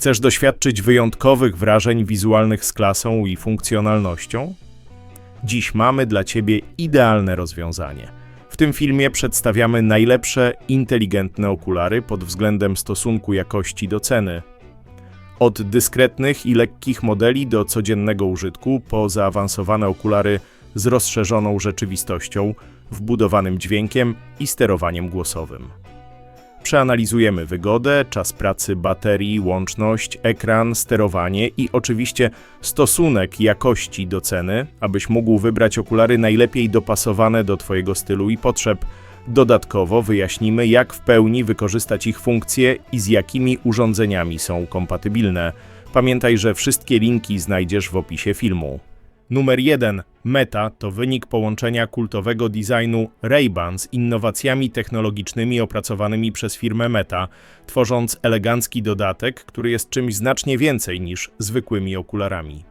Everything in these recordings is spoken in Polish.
Chcesz doświadczyć wyjątkowych wrażeń wizualnych z klasą i funkcjonalnością? Dziś mamy dla Ciebie idealne rozwiązanie. W tym filmie przedstawiamy najlepsze inteligentne okulary pod względem stosunku jakości do ceny. Od dyskretnych i lekkich modeli do codziennego użytku, po zaawansowane okulary z rozszerzoną rzeczywistością, wbudowanym dźwiękiem i sterowaniem głosowym. Przeanalizujemy wygodę, czas pracy baterii, łączność, ekran, sterowanie i oczywiście stosunek jakości do ceny, abyś mógł wybrać okulary najlepiej dopasowane do Twojego stylu i potrzeb. Dodatkowo wyjaśnimy, jak w pełni wykorzystać ich funkcje i z jakimi urządzeniami są kompatybilne. Pamiętaj, że wszystkie linki znajdziesz w opisie filmu. Numer 1. Meta to wynik połączenia kultowego designu Ray-Ban z innowacjami technologicznymi opracowanymi przez firmę Meta, tworząc elegancki dodatek, który jest czymś znacznie więcej niż zwykłymi okularami.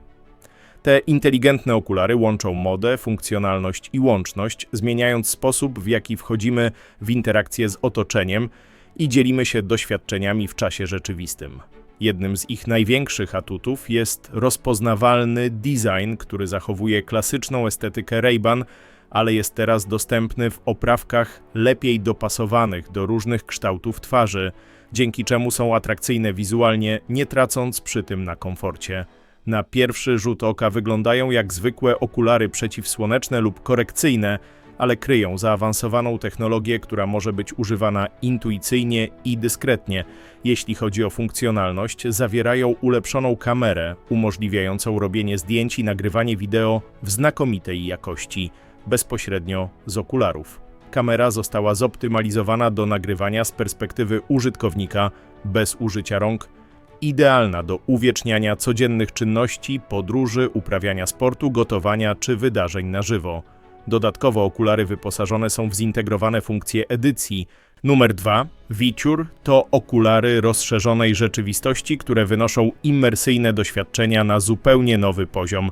Te inteligentne okulary łączą modę, funkcjonalność i łączność, zmieniając sposób, w jaki wchodzimy w interakcję z otoczeniem i dzielimy się doświadczeniami w czasie rzeczywistym. Jednym z ich największych atutów jest rozpoznawalny design, który zachowuje klasyczną estetykę Ray-Ban, ale jest teraz dostępny w oprawkach lepiej dopasowanych do różnych kształtów twarzy, dzięki czemu są atrakcyjne wizualnie, nie tracąc przy tym na komforcie. Na pierwszy rzut oka wyglądają jak zwykłe okulary przeciwsłoneczne lub korekcyjne, ale kryją zaawansowaną technologię, która może być używana intuicyjnie i dyskretnie. Jeśli chodzi o funkcjonalność, zawierają ulepszoną kamerę, umożliwiającą robienie zdjęć i nagrywanie wideo w znakomitej jakości, bezpośrednio z okularów. Kamera została zoptymalizowana do nagrywania z perspektywy użytkownika bez użycia rąk, idealna do uwieczniania codziennych czynności, podróży, uprawiania sportu, gotowania czy wydarzeń na żywo. Dodatkowo okulary wyposażone są w zintegrowane funkcje edycji. Numer 2. Viciur to okulary rozszerzonej rzeczywistości, które wynoszą immersyjne doświadczenia na zupełnie nowy poziom.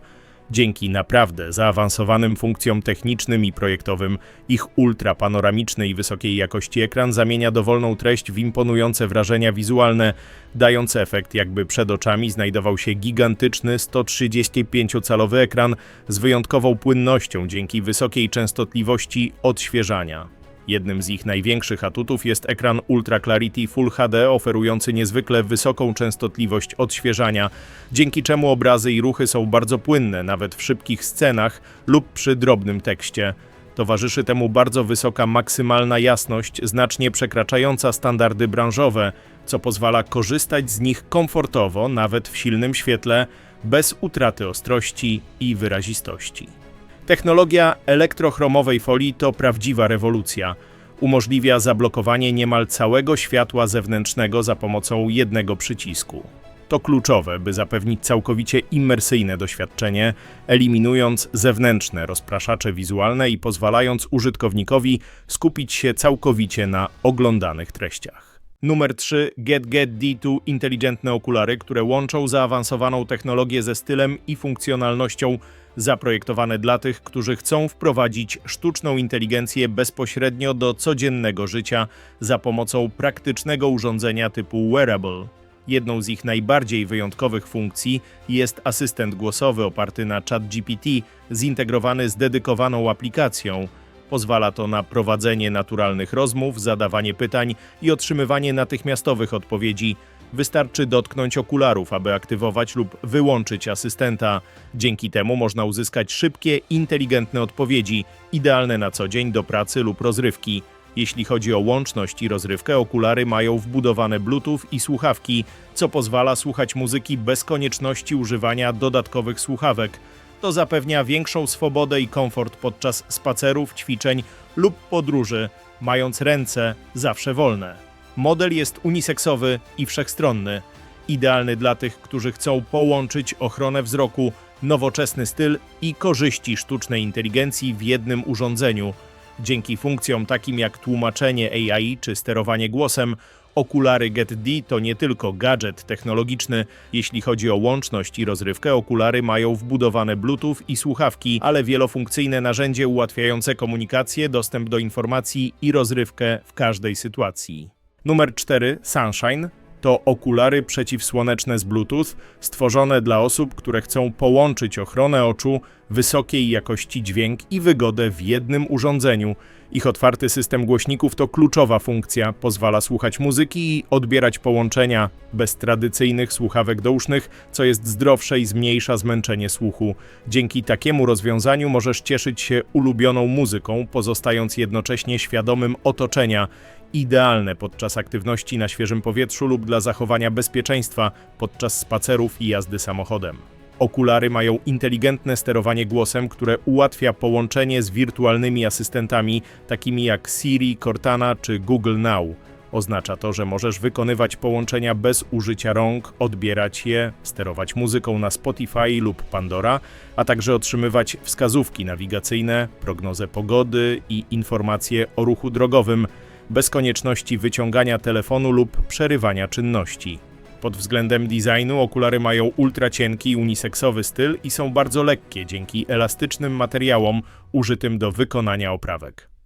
Dzięki naprawdę zaawansowanym funkcjom technicznym i projektowym, ich ultrapanoramiczny i wysokiej jakości ekran zamienia dowolną treść w imponujące wrażenia wizualne, dając efekt jakby przed oczami znajdował się gigantyczny 135-calowy ekran z wyjątkową płynnością dzięki wysokiej częstotliwości odświeżania. Jednym z ich największych atutów jest ekran Ultra Clarity Full HD oferujący niezwykle wysoką częstotliwość odświeżania, dzięki czemu obrazy i ruchy są bardzo płynne nawet w szybkich scenach lub przy drobnym tekście. Towarzyszy temu bardzo wysoka maksymalna jasność, znacznie przekraczająca standardy branżowe, co pozwala korzystać z nich komfortowo nawet w silnym świetle, bez utraty ostrości i wyrazistości. Technologia elektrochromowej folii to prawdziwa rewolucja. Umożliwia zablokowanie niemal całego światła zewnętrznego za pomocą jednego przycisku. To kluczowe, by zapewnić całkowicie immersyjne doświadczenie, eliminując zewnętrzne rozpraszacze wizualne i pozwalając użytkownikowi skupić się całkowicie na oglądanych treściach. Numer 3. Get Get D2 inteligentne okulary, które łączą zaawansowaną technologię ze stylem i funkcjonalnością zaprojektowane dla tych, którzy chcą wprowadzić sztuczną inteligencję bezpośrednio do codziennego życia za pomocą praktycznego urządzenia typu wearable. Jedną z ich najbardziej wyjątkowych funkcji jest asystent głosowy oparty na ChatGPT, zintegrowany z dedykowaną aplikacją. Pozwala to na prowadzenie naturalnych rozmów, zadawanie pytań i otrzymywanie natychmiastowych odpowiedzi. Wystarczy dotknąć okularów, aby aktywować lub wyłączyć asystenta. Dzięki temu można uzyskać szybkie, inteligentne odpowiedzi, idealne na co dzień do pracy lub rozrywki. Jeśli chodzi o łączność i rozrywkę, okulary mają wbudowane Bluetooth i słuchawki, co pozwala słuchać muzyki bez konieczności używania dodatkowych słuchawek. To zapewnia większą swobodę i komfort podczas spacerów, ćwiczeń lub podróży, mając ręce zawsze wolne. Model jest uniseksowy i wszechstronny, idealny dla tych, którzy chcą połączyć ochronę wzroku, nowoczesny styl i korzyści sztucznej inteligencji w jednym urządzeniu. Dzięki funkcjom takim jak tłumaczenie AI czy sterowanie głosem, okulary Get D to nie tylko gadżet technologiczny. Jeśli chodzi o łączność i rozrywkę, okulary mają wbudowane Bluetooth i słuchawki, ale wielofunkcyjne narzędzie ułatwiające komunikację, dostęp do informacji i rozrywkę w każdej sytuacji. Numer 4. Sunshine To okulary przeciwsłoneczne z Bluetooth, stworzone dla osób, które chcą połączyć ochronę oczu, wysokiej jakości dźwięk i wygodę w jednym urządzeniu. Ich otwarty system głośników to kluczowa funkcja, pozwala słuchać muzyki i odbierać połączenia bez tradycyjnych słuchawek dousznych, co jest zdrowsze i zmniejsza zmęczenie słuchu. Dzięki takiemu rozwiązaniu możesz cieszyć się ulubioną muzyką, pozostając jednocześnie świadomym otoczenia. Idealne podczas aktywności na świeżym powietrzu lub dla zachowania bezpieczeństwa podczas spacerów i jazdy samochodem. Okulary mają inteligentne sterowanie głosem, które ułatwia połączenie z wirtualnymi asystentami, takimi jak Siri, Cortana czy Google Now. Oznacza to, że możesz wykonywać połączenia bez użycia rąk, odbierać je, sterować muzyką na Spotify lub Pandora, a także otrzymywać wskazówki nawigacyjne, prognozę pogody i informacje o ruchu drogowym, bez konieczności wyciągania telefonu lub przerywania czynności. Pod względem designu okulary mają ultracienki uniseksowy styl i są bardzo lekkie dzięki elastycznym materiałom użytym do wykonania oprawek.